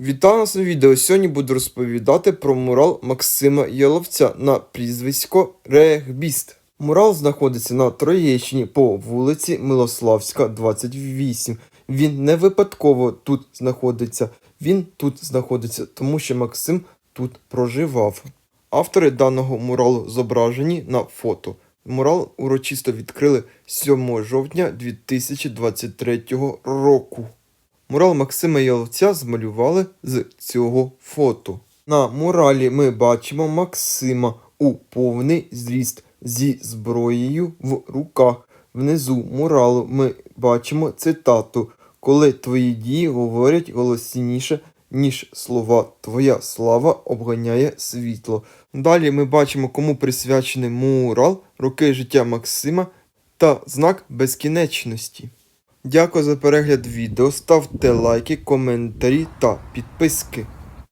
Вітаю нас на відео. Сьогодні буду розповідати про мурал Максима Яловця на прізвисько Регбіст. Мурал знаходиться на Троєщині по вулиці Милославська, 28. Він не випадково тут знаходиться. Він тут знаходиться, тому що Максим тут проживав. Автори даного муралу зображені на фото. Мурал урочисто відкрили 7 жовтня 2023 року. Мурал Максима Яловця змалювали з цього фото. На муралі ми бачимо Максима у повний зріст зі зброєю в руках. Внизу муралу ми бачимо цитату Коли твої дії говорять голосніше, ніж слова, твоя слава обганяє світло. Далі ми бачимо, кому присвячений мурал, роки життя Максима та знак безкінечності. Дякую за перегляд відео. Ставте лайки, коментарі та підписки.